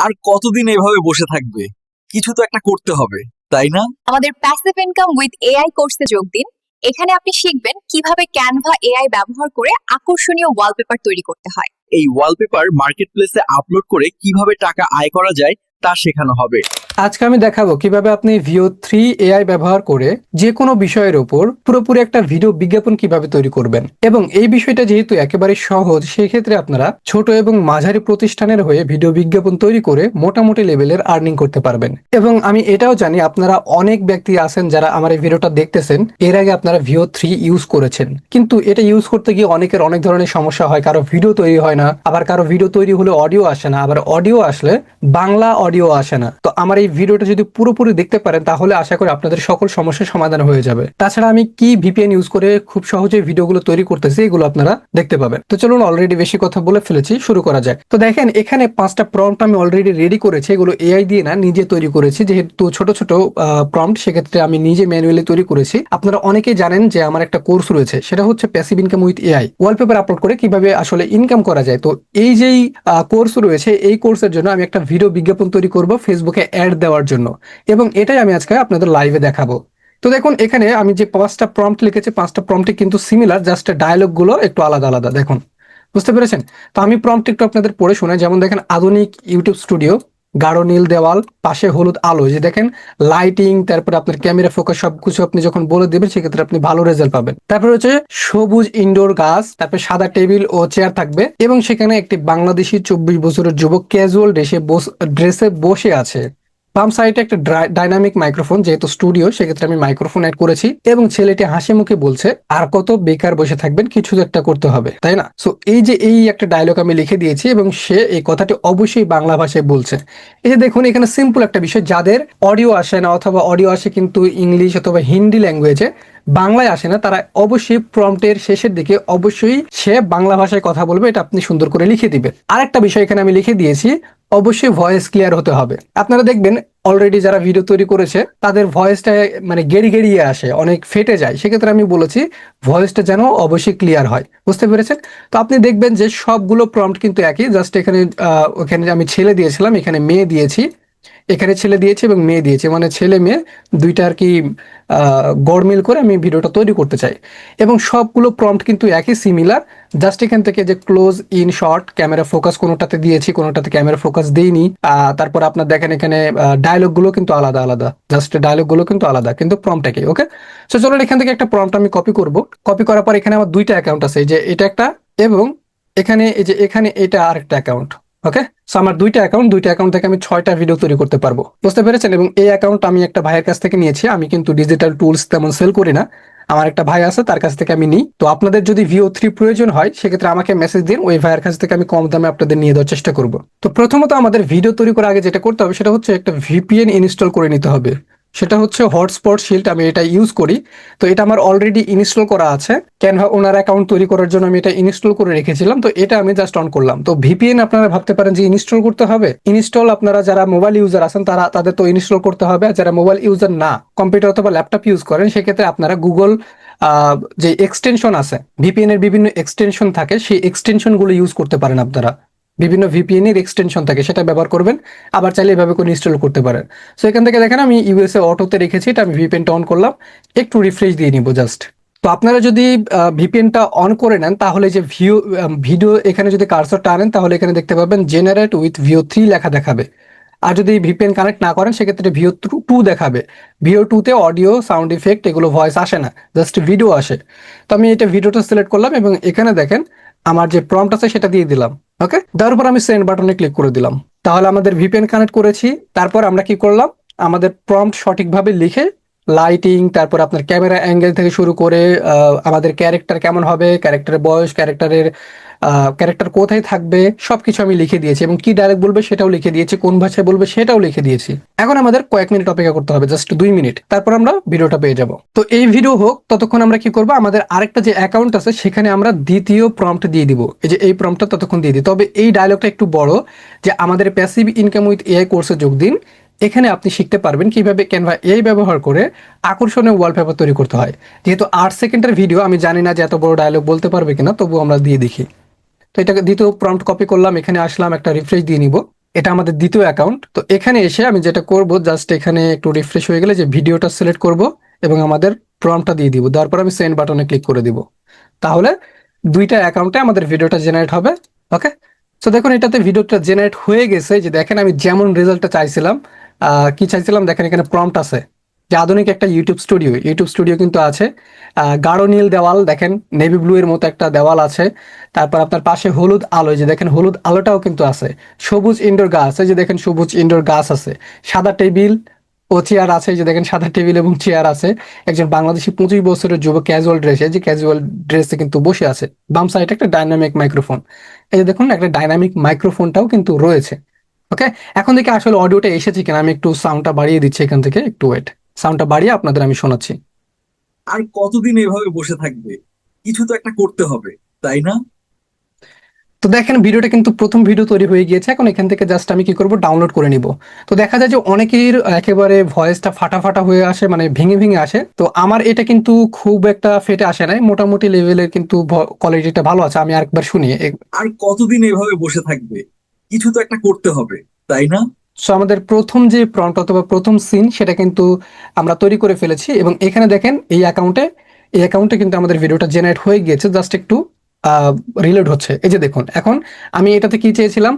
আর কতদিন এভাবে বসে থাকবে? কিছু তো একটা করতে হবে তাই না? আমাদের প্যাসিভ ইনকাম উইথ এআই কোর্সে যোগ দিন। এখানে আপনি শিখবেন কীভাবে ক্যানভা এআই ব্যবহার করে আকর্ষণীয় ওয়ালপেপার তৈরি করতে হয়। এই ওয়ালপেপার মার্কেটপ্লেসে আপলোড করে কীভাবে টাকা আয় করা যায় তা শেখানো হবে। আজকে আমি দেখাবো কীভাবে আপনি ভিও থ্রি এআই ব্যবহার করে যে কোনো বিষয়ের উপর পুরোপুরি একটা ভিডিও বিজ্ঞাপন কীভাবে তৈরি করবেন। এবং এই বিষয়টা যেহেতু একেবারে সহজ সেই ক্ষেত্রে আপনারা ছোট এবং মাঝারি প্রতিষ্ঠানের হয়ে ভিডিও বিজ্ঞাপন তৈরি করে মোটামুটি লেভেলের আর্নিং করতে পারবেন। এবং আমি এটাও জানি আপনারা অনেক ব্যক্তি আছেন যারা আমার এই ভিডিওটা দেখতেছেন, এর আগে আপনারা ভিও থ্রি ইউজ করেছেন। কিন্তু এটা ইউজ করতে গিয়ে অনেকের অনেক ধরনের সমস্যা হয়, কারও ভিডিও তৈরি হয় না, আবার কারও ভিডিও তৈরি হলে অডিও আসে না, আবার অডিও আসলে বাংলা অডিও আসে না। তো আমার এই ভিডিওটা যদি পুরোপুরি দেখতে পারেন, তাহলে আশা করি আপনাদের সকল সমস্যার সমাধান হয়ে যাবে। তাছাড়া আমি কি ভিপিএন ইউজ করে খুব সহজে ভিডিওগুলো তৈরি করতেছি, এগুলো আপনারা দেখতে পাবেন। তো চলুন অলরেডি বেশি কথা বলে ফেলেছি, শুরু করা যাক। তো দেখেন, এখানে পাঁচটা প্রম্পট আমি অলরেডি রেডি করেছি, এগুলো এআই দিয়ে না, নিজে তৈরি করেছি। যেহেতু ছোট ছোট প্রম্পট সেক্ষেত্রে আমি নিজে ম্যানুয়ালি তৈরি করেছি। আপনারা অনেকেই জানেন যে আমার একটা কোর্স রয়েছে, সেটা হচ্ছে passive income with AI wallpaper upload করে কীভাবে আসলে ইনকাম করা যায়। তো এই যেই কোর্স রয়েছে, এই কোর্সের জন্য আমি একটা ভিডিও বিজ্ঞাপন তৈরি করব ফেসবুকে অ্যাড দেওয়ার জন্য। এবং এটাই আমি আজকে আপনাদের লাইভে দেখাবো। তো দেখুন, এখানে আমি যে পাঁচটা প্রম্পট লিখেছি, পাঁচটা প্রম্পটে কিন্তু সিমিলার জাস্ট ডায়লগগুলো একটু আলাদা আলাদা, দেখুন। বুঝতে পেরেছেন? তো আমি প্রম্পট একটু আপনাদের পড়ে শোনাই। যেমন দেখেন, আধুনিক ইউটিউব স্টুডিও গাঢ় নীল দেওয়াল, পাশে হলুদ আলো। যে দেখেন লাইটিং তারপরে আপনার ক্যামেরা ফোকাস সবকিছু আপনি যখন বলে দেবেন, সেক্ষেত্রে আপনি ভালো রেজাল্ট পাবেন। তারপরে হচ্ছে সবুজ ইনডোর গাছ, তারপরে সাদা টেবিল ও চেয়ার থাকবে। এবং সেখানে একটি বাংলাদেশি চব্বিশ বছরের যুবক ক্যাজুয়াল ড্রেসে ড্রেসে বসে আছে। বাম সাইডে একটা ডাইনামিক মাইক্রোফোন যেহেতু স্টুডিও সেক্ষেত্রে আমি মাইক্রোফোন অ্যাড করেছি এবং ছেলেটি হাসি মুখে বলছে, আর কত বেকার বসে থাকবেন, কিছু একটা করতে হবে। তাই না? সো এই যে এই একটা ডায়লগ আমি লিখে দিয়েছি এবং সে এই কথাটি অবশ্যই বাংলা ভাষায় বলছে। এই যে দেখুন, এখানে সিম্পল একটা বিষয়, যাদের অডিও আসে না, অথবা অডিও আসে কিন্তু ইংলিশ অথবা হিন্দি ল্যাঙ্গুয়েজে বাংলায় আসে না, তারা অবশ্যই প্রম্পটের শেষের দিকে অবশ্যই সে বাংলা ভাষায় কথা বলবে, এটা আপনি সুন্দর করে লিখে দিবেন। আরেকটা বিষয় এখানে আমি লিখে দিয়েছি, অবশ্যই ভয়েস ক্লিয়ার হতে হবে। আপনারা দেখবেন অলরেডি যারা ভিডিও তৈরি করেছে, তাদের ভয়েসটা মানে গেড়ি গেড়িয়ে আসে, অনেক ফেটে যায়। সেক্ষেত্রে আমি বলেছি ভয়েসটা যেন অবশ্যই ক্লিয়ার হয়। বুঝতে পেরেছেন? তো আপনি দেখবেন যে সবগুলো প্রম্পট কিন্তু একই। জাস্ট এখানে ওখানে আমি ছেলে দিয়েছিলাম, এখানে মেয়ে দিয়েছি। এখানে ছেলে দিয়েছে এবং মেয়ে দিয়েছে। মানে ছেলে মেয়ে দুইটা আর কি গড়মিল করে আমি ভিডিওটা তৈরি করতে চাই। এবং সবগুলো প্রম্পট কিন্তু একই সিমিলার জাস্ট এখান থেকে যে close in shot camera focus কোনোটাতে দিয়েছি, কোনোটাতে ক্যামেরা ফোকাস দেইনি। তারপর আপনার দেখেন এখানে ডায়লগগুলো কিন্তু আলাদা আলাদা। জাস্ট ডায়লগগুলো কিন্তু আলাদা, কিন্তু প্রম্পট একই ওকে সো চলুন এখান থেকে একটা প্রম্পট আমি কপি করব। কপি করার পর এখানে আমার দুইটা অ্যাকাউন্ট আছে। যে এটা একটা এবং এখানে, এই যে এখানে এটা আরেকটা অ্যাকাউন্ট ওকে সো আমার দুইটা অ্যাকাউন্ট দুইটা অ্যাকাউন্ট থেকে আমি ছয়টা ভিডিও তৈরি করতে পারব। বুঝতে পেরেছেন? এবং এই অ্যাকাউন্ট আমি একটা ভাইয়ের কাছ থেকে নিয়েছি। আমি কিন্তু ডিজিটাল টুলস তেমন সেল করি না। আমার একটা ভাই আছে, তার কাছ থেকে আমি নিই। তো আপনাদের যদি ভিও থ্রি প্রয়োজন হয়, সেক্ষেত্রে আমাকে মেসেজ দিন। ওই ভাইয়ের কাছ থেকে আমি কম দামে আপনাদের নিয়ে দেওয়ার চেষ্টা করব। তো প্রথমত আমাদের ভিডিও তৈরি করার আগে যেটা করতে হবে, সেটা হচ্ছে একটা ভিপিএন ইনস্টল করে নিতে হবে। সেটা হচ্ছে হটস্পট শিল্ড আমি এটা ইউজ করি। তো এটা আমার অলরেডি ইনস্টল করা আছে। ক্যানভা ওনার অ্যাকাউন্ট তৈরি করার জন্য আমি এটা ইনস্টল করে রেখেছিলাম। তো এটা আমি জাস্ট অন করলাম। তো ভিপিএন আপনারা ভাবতে পারেন যে ইনস্টল করতে হবে? ইনস্টল আপনারা যারা মোবাইল ইউজার আছেন, তারা তাদের তো ইনস্টল করতে হবে। আর যারা মোবাইল ইউজার না কম্পিউটার অথবা ল্যাপটপ ইউজ করেন, সেক্ষেত্রে আপনারা গুগল যে এক্সটেনশন আছে ভিপিএন এর বিভিন্ন এক্সটেনশন থাকে, সেই এক্সটেনশনগুলো ইউজ করতে পারেন আপনারা। বিভিন্ন ভিপিএন এর এক্সটেনশন থাকে, সেটা ব্যবহার করবেন। আবার চাইলে এভাবে করে ইনস্টল করতে পারেন। সো এখান থেকে দেখেন, আমি ইউএসএ অটোতে রেখেছি, এটা আমি ভিপিএনটা অন করলাম। একটু রিফ্রেশ দিয়ে নিব জাস্ট তো আপনারা যদি ভিপিএনটা অন করে নেন, তাহলে যে ভিউ ভিডিও এখানে যদি কার্সরটা আনেন তাহলে এখানে দেখতে পাবেন জেনারেট উইথ ভিও থ্রি লেখা দেখাবে। আর যদি ভিপিএন কানেক্ট না করেন, সেক্ষেত্রে ভিও টু দেখাবে। ভিও টুতে অডিও সাউন্ড ইফেক্ট এগুলো ভয়েস আসে না জাস্ট ভিডিও আসে। তো আমি এটা ভিডিওটা সিলেক্ট করলাম এবং এখানে দেখেন, আমার যে প্রম্পট আছে, সেটা দিয়ে দিলাম। ওকে তার উপর আমি সেন্ড বাটনে ক্লিক করে দিলাম। তাহলে আমাদের ভিপিএন কানেক্ট করেছি। তারপর আমরা কি করলাম? আমাদের প্রম্পট সঠিকভাবে লিখে লাইটিং তারপর আপনার ক্যামেরা অ্যাঙ্গেল থেকে শুরু করে আমাদের ক্যারেক্টার কেমন হবে ক্যারেক্টারের বয়স ক্যারেক্টারের ক্যারেক্টার কোথায় থাকবে সবকিছু আমি লিখে দিয়েছি এবং কি ডায়লগ বলবে সেটাও লিখে দিয়েছি, কোন ভাষায় বলবে সেটাও লিখে দিয়েছি। এখন আমাদের কয়েক মিনিট অপেক্ষা করতে হবে জাস্ট দুই মিনিট। তারপর আমরা ভিডিওটা পেয়ে যাব। তো এই ভিডিও হোক, ততক্ষণ আমরা কি করব? আমাদের আরেকটা যে অ্যাকাউন্ট আছে, সেখানে আমরা দ্বিতীয় প্রম্পট দিয়ে দিব। এই যে এই প্রম্পটটা ততক্ষণ দিয়ে দিই। তবে এই ডায়লগটা একটু বড়, যে আমাদের প্যাসিভ ইনকাম উইথ এআই কোর্সে যোগ দিন। এখানে আপনি শিখতে পারবেন কীভাবে ক্যানভা এই ব্যবহার করে আকর্ষণীয় ওয়ালপেপার তৈরি করতে হয়। যেহেতু আট সেকেন্ডের ভিডিও আমি জানি না যে এত বড় ডায়লগ বলতে পারবে কিনা তবু আমরা দিয়ে দেখি। তো এটাকে দ্বিতীয় প্রম্পট কপি করলাম, এখানে আসলাম, একটা রিফ্রেশ দিয়ে নিব। এটা আমাদের দ্বিতীয় অ্যাকাউন্ট তো এখানে এসে আমি যেটা করব জাস্ট এখানে একটু রিফ্রেশ হয়ে গেলে যে ভিডিওটা সিলেক্ট করব এবং আমাদের প্রমটা দিয়ে দিব। তারপর আমি সেন্ড বাটনে ক্লিক করে দিব। তাহলে দুইটা অ্যাকাউন্টে আমাদের ভিডিওটা জেনারেট হবে ওকে তো দেখুন, এটাতে ভিডিওটা জেনারেট হয়ে গেছে। যে দেখেন, আমি যেমন রেজাল্টটা চাইছিলাম কি চাইছিলাম? দেখেন, এখানে প্রম্পট আছে। যে আধুনিক একটা ইউটিউব স্টুডিও ইউটিউব স্টুডিও কিন্তু আছে। গাঢ় নীল দেওয়াল, দেখেন নেভি ব্লু এর মতো একটা দেওয়াল আছে। তারপর আপনার পাশে হলুদ আলো যে দেখেন, হলুদ আলোটাও কিন্তু আছে। সবুজ ইনডোর গাছ, এই যে দেখেন, সবুজ ইনডোর গাছ আছে। সাদা টেবিল ও চেয়ার আছে যে দেখেন, সাদা টেবিল এবং চেয়ার আছে। একজন বাংলাদেশি পঁচিশ বছরের যুবক ক্যাজুয়াল ড্রেসে যে ক্যাজুয়াল ড্রেসে কিন্তু বসে আছে। বাম সাইডে একটা ডাইনামিক মাইক্রোফোন এই যে দেখুন, একটা ডাইনামিক মাইক্রোফোনটাও কিন্তু রয়েছে। ওকে এখন থেকে আসলে অডিওটা এসেছে কিনা, আমি একটু সাউন্ডটা বাড়িয়ে দিচ্ছি এখান থেকে, একটু ওয়েট সাউন্ডটা বাড়িয়ে আপনাদের আমি শোনাচ্ছি। আর কতদিন এভাবে বসে থাকবে? কিছু তো একটা করতে হবে তাই না? তো দেখেন ভিডিওটা কিন্তু প্রথম ভিডিও তৈরি হয়ে গিয়েছে এখন এখান থেকে জাস্ট আমি কি করব ডাউনলোড করে নিব। তো দেখা যায় যে অনেকের একেবারে ভয়েসটা ফাটা ফাটা হয়ে আসে মানে ভেঙে ভেঙে আসে। তো আমার এটা কিন্তু খুব একটা ফেটে আসে নাই মোটামুটি লেভেলের কিন্তু কোয়ালিটিটা ভালো আছে আমি আরেকবার শুনি। আর কতদিন এভাবে বসে থাকবে? কিছু তো একটা করতে হবে তাই না? সো আমাদের প্রথম যে প্রম্পট অথবা প্রথম সিন সেটা কিন্তু আমরা তৈরি করে ফেলেছি এবং এখানে দেখেন এই অ্যাকাউন্টে এই অ্যাকাউন্টে কিন্তু আমাদের ভিডিওটা জেনারেট হয়ে গিয়েছে জাস্ট একটু রিলোড হচ্ছে। এই যে দেখুন, এখন আমি এটাতে কি চেয়েছিলাম?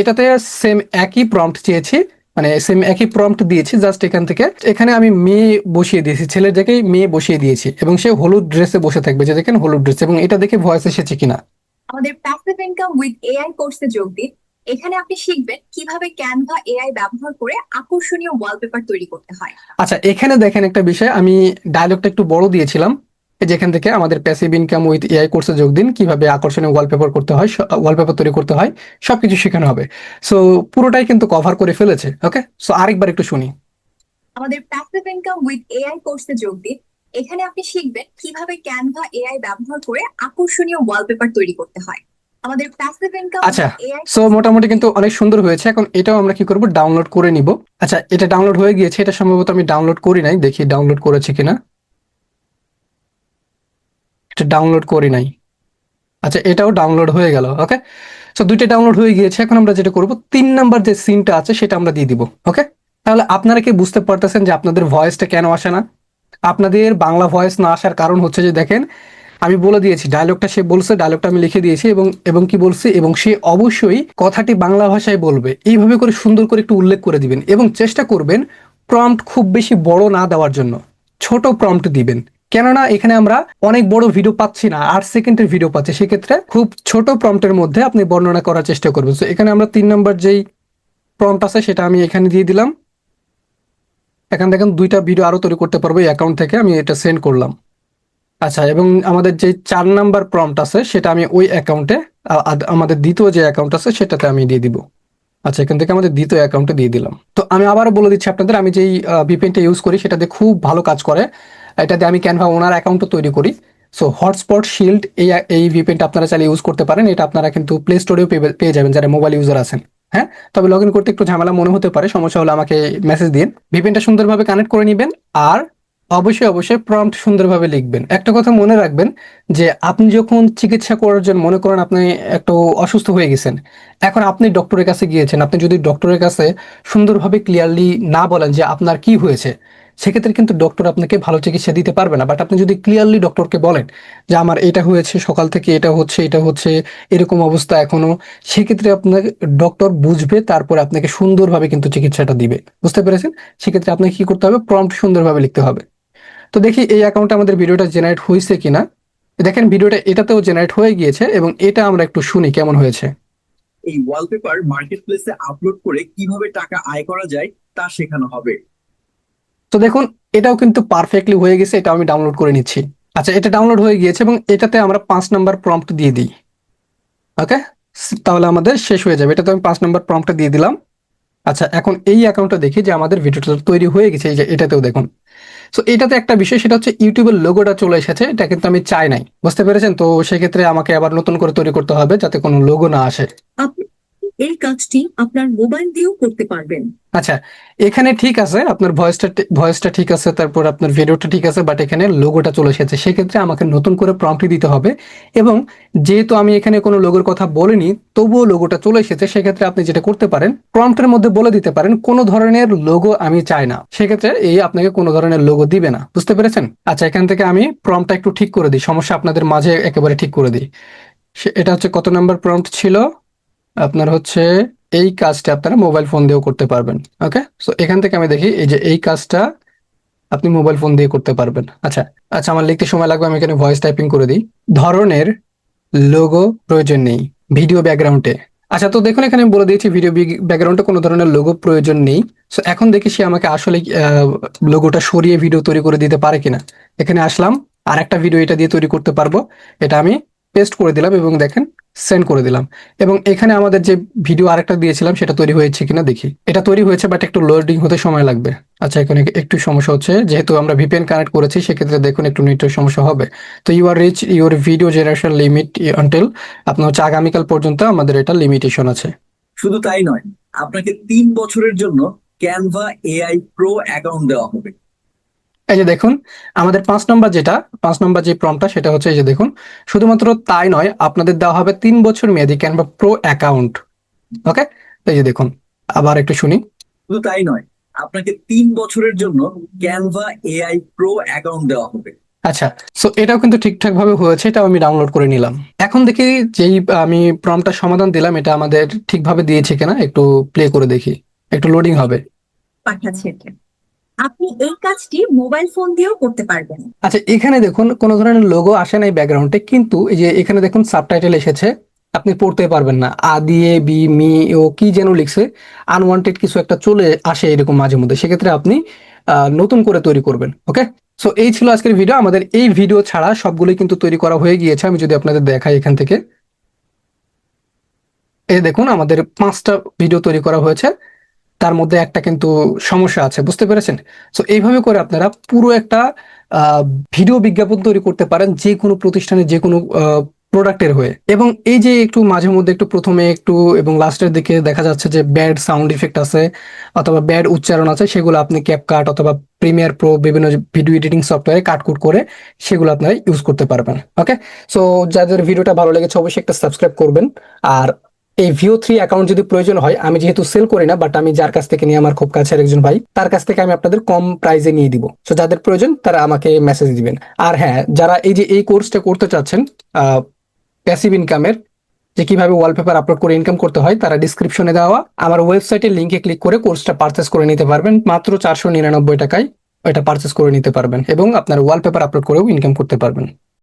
এটাতে সেম একই প্রম্পট চেয়েছি মানে সেম একই প্রম্পট দিয়েছি জাস্ট এখান থেকে। এখানে আমি মেয়ে বসিয়ে দিয়েছি, ছেলের জায়গায় মেয়ে বসিয়ে দিয়েছি, এবং সে হলুদ ড্রেসে বসে থাকবে, যে দেখেন হলুদ ড্রেস এবং এটা দেখে ভয়েস এসেছে কিনা। আমাদের প্যাসিভ ইনকাম উইথ এআই কোর্সে যোগ দিন এখানে আপনি শিখবেন কীভাবে ক্যানভা এআই ব্যবহার করে আকর্ষণীয় ওয়ালপেপার তৈরি করতে হয়। আচ্ছা এখানে দেখেন একটা বিষয় আমি ডায়লগটা একটু বড় দিয়েছিলাম। যেখান থেকে আমাদের প্যাসিভ ইনকাম উইথ এআই কোর্সে যোগ দিন কীভাবে আকর্ষণীয় ওয়ালপেপার করতে হয় ওয়ালপেপার তৈরি করতে হয় সবকিছু শেখানো হবে। সো পুরোটাই কিন্তু কভার করে ফেলেছে ওকে সো আরেকবার একটু শুনি। আমাদের প্যাসিভ ইনকাম উইথ এআই কোর্সে যোগ দিন। এখানে আপনি শিখবেন কীভাবে ক্যানভা এআই ব্যবহার করে আকর্ষণীয় ওয়ালপেপার তৈরি করতে হয়। আমাদের প্যাসিভ ইনকাম আচ্ছা, সো মোটামুটি কিন্তু অনেক সুন্দর হয়েছে। এখন এটাও আমরা কি করব? ডাউনলোড করে নিব। আচ্ছা এটা ডাউনলোড হয়ে গিয়েছে এটা সম্ভবত আমি ডাউনলোড করি নাই। দেখি ডাউনলোড করেছি কিনা। এটা ডাউনলোড করি নাই। আচ্ছা এটাও ডাউনলোড হয়ে গেল ওকে সো দুইটা ডাউনলোড হয়ে গিয়েছে। এখন আমরা যেটা করব তিন নাম্বার যে সিনটা আছে সেটা আমরা দিয়ে দিব ওকে তাহলে আপনারা কি বুঝতে পারতেছেন যে আপনাদের ভয়েসটা কেন আসে না? আপনাদের বাংলা ভয়েস না আসার কারণ হচ্ছে যে দেখেন আমি বলে দিয়েছি ডায়লগটা সে বলছে ডায়লগটা আমি লিখে দিয়েছি এবং এবং কি বলছে? এবং সে অবশ্যই কথাটি বাংলা ভাষায় বলবে। এইভাবে করে সুন্দর করে একটু উল্লেখ করে দিবেন এবং চেষ্টা করবেন প্রম্পট খুব বেশি বড় না দেওয়ার জন্য। ছোট প্রম্পট দিবেন। কেননা এখানে আমরা অনেক বড় ভিডিও পাচ্ছি না, আট সেকেন্ডের ভিডিও পাচ্ছি। সেক্ষেত্রে খুব ছোট প্রম্পটের মধ্যে আপনি বর্ণনা করার চেষ্টা করবেন। তো এখানে আমরা তিন নম্বর যেই প্রম্পট আছে, সেটা আমি এখানে দিয়ে দিলাম। এখান থেকে দুইটা ভিডিও আরও তৈরি করতে পারব এই অ্যাকাউন্ট থেকে, আমি এটা সেন্ড করলাম। আচ্ছা এবং আমাদের যে চার নাম্বার প্রম্পট আছে, সেটা আমি ওই অ্যাকাউন্টে আমাদের দ্বিতীয় যে অ্যাকাউন্ট আছে, সেটাতে আমি দিয়ে দিব। আচ্ছা এখান থেকে আমাদের দ্বিতীয় অ্যাকাউন্টে দিয়ে দিলাম। তো আমি আবারও বলে দিচ্ছি আপনাদের, আমি যেই ভিপিএনটা ইউজ করি সেটাতে খুব ভালো কাজ করে। এটাতে আমি ক্যানভা ওনার অ্যাকাউন্টও তৈরি করি। সো হটস্পট শিল্ড এই এই ভিপিএনটা আপনারা চাইলে ইউজ করতে পারেন। এটা আপনারা কিন্তু প্লে স্টোরেও পেয়ে যাবেন, যারা মোবাইল ইউজার আছেন। হ্যাঁ? তবে লগ ইন করতে একটু ঝামেলা মনে হতে পারে, সমস্যা হলে আমাকে মেসেজ দিন। ভিপিএনটা সুন্দরভাবে কানেক্ট করে নেবেন। আর অবশ্যই অবশ্যই প্রম্পট সুন্দরভাবে লিখবেন। একটা কথা মনে রাখবেন যে আপনি যখন চিকিৎসা করার জন্য মনে করেন আপনি একটু অসুস্থ হয়ে গেছেন, এখন আপনি ডক্টরের কাছে গিয়েছেন, আপনি যদি ডক্টরের কাছে সুন্দরভাবে ক্লিয়ারলি না বলেন যে আপনার কি হয়েছে, সেক্ষেত্রে কিন্তু ডক্টর আপনাকে ভালো চিকিৎসা দিতে পারবে না। বাট আপনি যদি ক্লিয়ারলি ডক্টরকে বলেন যে আমার এটা হয়েছে, সকাল থেকে এটা হচ্ছে এটা হচ্ছে, এরকম অবস্থা এখনও, সেক্ষেত্রে আপনাকে ডক্টর বুঝবে, তারপরে আপনাকে সুন্দরভাবে কিন্তু চিকিৎসাটা দিবে। বুঝতে পেরেছেন? সেক্ষেত্রে আপনাকে কি করতে হবে? প্রম্পট সুন্দরভাবে লিখতে হবে। তো দেখি এই অ্যাকাউন্টে আমাদের ভিডিওটা জেনারেট হয়েছে কিনা। দেখেন ভিডিওটা এটাতেও জেনারেট হয়ে গিয়েছে এবং এটা আমরা একটু শুনি কেমন হয়েছে। এই ওয়ালপেপার মার্কেট প্লেসে আপলোড করে কীভাবে টাকা আয় করা যায় তা শেখানো হবে। তো দেখুন এটাও কিন্তু পারফেক্টলি হয়ে গেছে এটা আমি ডাউনলোড করে নিচ্ছি। আচ্ছা এটা ডাউনলোড হয়ে গিয়েছে এবং এটাতে আমরা পাঁচ নাম্বার প্রম্পট দিয়ে দিই। ওকে তাহলে আমাদের শেষ হয়ে যাবে। এটাতে আমি পাঁচ নাম্বার প্রম্পটটা দিয়ে দিলাম। আচ্ছা এখন এই অ্যাকাউন্টটা দেখি যে আমাদের ভিডিওটা তৈরি হয়ে গেছে এই যে এটাতেও দেখুন। সো এটাতে একটা বিষয়, সেটা হচ্ছে ইউটিউবের লোগোটা চলে এসেছে, এটা কিন্তু আমি চাই নাই। বুঝতে পেরেছেন? তো সেক্ষেত্রে আমাকে আবার নতুন করে তৈরি করতে হবে যাতে কোনো লোগো না আসে। এই কাজটি আপনার মোবাইল দিয়েও করতে পারবেন। আচ্ছা এখানে ঠিক আছে, আপনার ভয়েসটা ভয়েসটা ঠিক আছে, তারপর আপনার ভিডিওটা ঠিক আছে বাট এখানে লোগোটা চলে এসেছে। সেক্ষেত্রে আমাকে নতুন করে প্রম্পট দিতে হবে এবং যেহেতু আমি এখানে কোনো লোগোর কথা বলিনি, তবুও লোগোটা চলে এসেছে। সেক্ষেত্রে আপনি যেটা করতে পারেন প্রম্পটের মধ্যে বলে দিতে পারেন, কোনো ধরনের লোগো আমি চাই না। সেক্ষেত্রে এই আপনাকে কোনো ধরনের লোগো দিবে না। বুঝতে পেরেছেন? আচ্ছা এখান থেকে আমি প্রম্পটটা একটু ঠিক করে দিই। সমস্যা আপনাদের মাঝে একেবারে ঠিক করে দিই। এটা হচ্ছে কত নাম্বার প্রম্পট ছিল? আপনার হচ্ছে এই কাজটা আপনারা মোবাইল ফোন দিয়েও করতে পারবেন ওকে সো এখান থেকে আমি দেখি, এই যে এই কাজটা আপনি মোবাইল ফোন দিয়ে করতে পারবেন। আচ্ছা আচ্ছা আমার লিখতে সময় লাগবে, আমি এখানে ভয়েস টাইপিং করে দিই। ধরনের লোগো প্রয়োজন নেই ভিডিও ব্যাকগ্রাউন্ডে আচ্ছা তো দেখুন, এখানে বলে দিয়েছি ভিডিও ব্যাকগ্রাউন্ডে কোনো ধরনের লোগো প্রয়োজন নেই। সো এখন দেখি সে আমাকে আসলে লোগোটা সরিয়ে ভিডিও তৈরি করে দিতে পারে কিনা। এখানে আসলাম আর একটা ভিডিও এটা দিয়ে তৈরি করতে পারব। এটা আমি পেস্ট করে দিলাম এবং দেখেন সেন্ড করে দিলাম। এবং এখানে আমাদের যে ভিডিও আরেকটা দিয়েছিলাম, সেটা তৈরি হয়েছে কিনা দেখি। এটা তৈরি হয়েছে বাট একটু লোডিং হতে সময় লাগবে। আচ্ছা এখানে একটু সমস্যা হচ্ছে, যেহেতু আমরা ভিপিএন কানেক্ট করেছি, সেক্ষেত্রে দেখুন একটু নেটওয়ার্ক সমস্যা হবে। তো you are reach your video generation limit until আপনার হচ্ছে আগামীকাল পর্যন্ত আমাদের এটা লিমিটেশন আছে। শুধু তাই নয়, আপনাকে তিন বছরের জন্য ক্যানভা এআই প্রো অ্যাকাউন্ট দেওয়া হবে। এই যে দেখুন আমাদের পাঁচ নম্বর যেটা পাঁচ নম্বর যে প্রমটা সেটা হচ্ছে এই যে দেখুন শুধুমাত্র তাই নয় আপনাদের দেওয়া হবে তিন বছর মেয়াদি ক্যানভা প্রো অ্যাকাউন্ট ওকে এই যে দেখুন আবার একটু শুনি। শুধু তাই নয় আপনাকে তিন বছরের জন্য ক্যানভা এআই প্রো অ্যাকাউন্ট দেওয়া হবে। আচ্ছা সো এটাও কিন্তু ঠিকঠাক ভাবে হয়েছে এটাও আমি ডাউনলোড করে নিলাম। এখন দেখি যেই আমি প্রমটা সমাধান দিলাম এটা আমাদের ঠিকভাবে দিয়েছে কিনা একটু প্লে করে দেখি একটু লোডিং হবে। পাঠাচ্ছে এটা। আপনি এই কাজটি মোবাইল ফোন দিয়েও করতে পারবেন। আচ্ছা এখানে দেখুন, কোনো ধরনের লোগো আসে না এই ব্যাকগ্রাউন্ডে কিন্তু এই যে এখানে দেখুন সাবটাইটেল এসেছে, আপনি পড়তে পারবেন না। আ দিয়ে বি, মি, ও, কি যেন লিখছে আনওয়ান্টেড কিছু একটা চলে আসে এরকম মাঝে মধ্যে, সেক্ষেত্রে আপনি নতুন করে তৈরি করবেন ওকে সো এই ছিল আজকের ভিডিও আমাদের এই ভিডিও ছাড়া সবগুলোই কিন্তু তৈরি করা হয়ে গিয়েছে, আমি যদি আপনাদের দেখাই এখান থেকে। এই দেখুন, আমাদের পাঁচটা ভিডিও তৈরি করা হয়েছে। তার মধ্যে একটা কিন্তু সমস্যা আছে, বুঝতে পেরেছেন? সো এইভাবে করে আপনারা পুরো একটা ভিডিও বিজ্ঞাপন তৈরি করতে পারেন যে কোনো প্রতিষ্ঠানে যে কোনো প্রোডাক্টের হয়ে। এবং এই যে একটু মাঝে মধ্যে একটু প্রথমে একটু এবং লাস্টের দিকে দেখা যাচ্ছে যে ব্যাড সাউন্ড ইফেক্ট আছে অথবা ব্যাড উচ্চারণ আছে, সেগুলো আপনি ক্যাপকাট অথবা প্রিমিয়ার প্রো বিভিন্ন ভিডিও এডিটিং সফটওয়্যারে কাটকুট করে সেগুলো আপনারা ইউজ করতে পারবেন ওকে সো যাদের ভিডিওটা ভালো লেগেছে অবশ্যই একটা সাবস্ক্রাইব করবেন। আর এই ভিও থ্রি অ্যাকাউন্ট যদি প্রয়োজন হয়, আমি যেহেতু সেল করি না বাট আমি যার কাছ থেকে নিয়ে আমার খুব কাছের একজন ভাই, তার কাছ থেকে আমি আপনাদের কম প্রাইসে নিয়ে দিব। সো যাদের প্রয়োজন, তারা আমাকে মেসেজ দিবেন। আর হ্যাঁ যারা এই যে এই কোর্সটা করতে চাচ্ছেন প্যাসিভ ইনকামের যে কীভাবে ওয়ালপেপার আপলোড করে ইনকাম করতে হয়, তারা ডিসক্রিপশনে দেওয়া, আমার ওয়েবসাইটের লিঙ্কে ক্লিক করে কোর্সটা পারচেস করে নিতে পারবেন। মাত্র চারশো নিরানব্বই টাকায় এটা পারচেস করে নিতে পারবেন এবং আপনার ওয়ালপেপার আপলোড করেও ইনকাম করতে পারবেন।